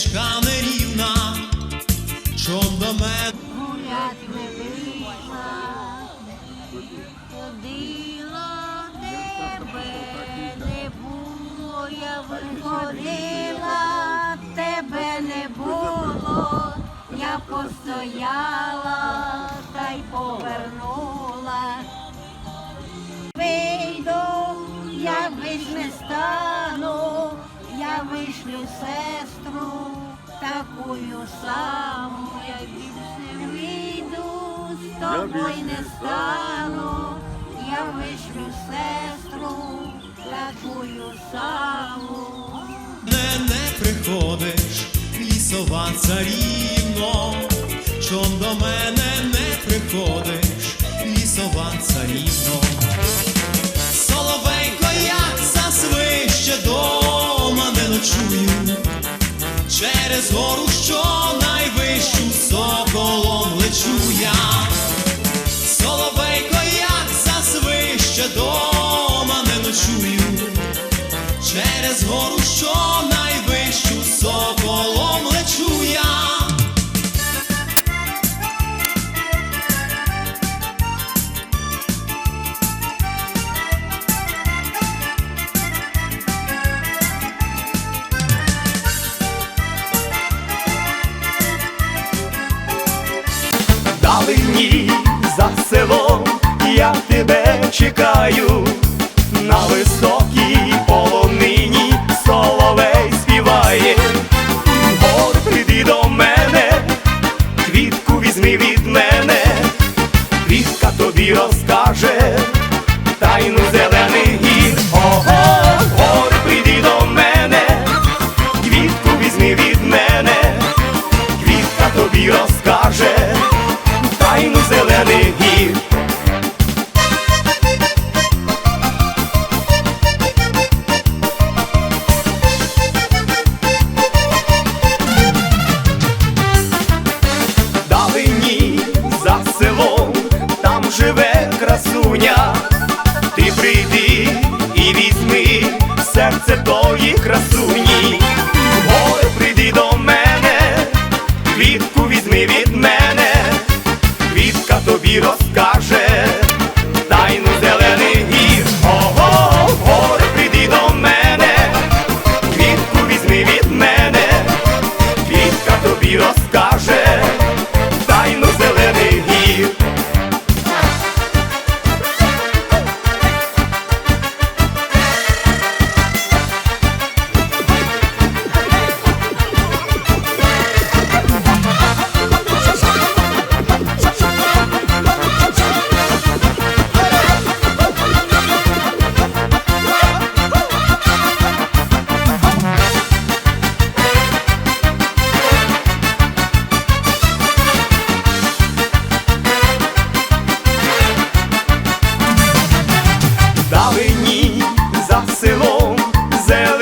стежка нерівна, що до мене гулять не вийшла, ходила тебе, не було, я виходила, тебе не було, я постояла та й повернула. Вийду, як весь не стану я вишлю сестру, такую саму, я більше не вийду, з тобою не стану, я вишлю сестру, такую саму. Не, не приходиш, лісова царівно, чом до мене ночую, через гору, що найвищу соколом лечу я. Далині за селом я тебе чекаю, на високій полонині соловей співає, Гор, прийди до мене, квітку візьми від мене, квітка тобі розкаже, село, там живе красуня, ти прийди і візьми серце тої красуні, Ой, прийди до мене, квітку візьми від мене, квітка тобі розкаже. sell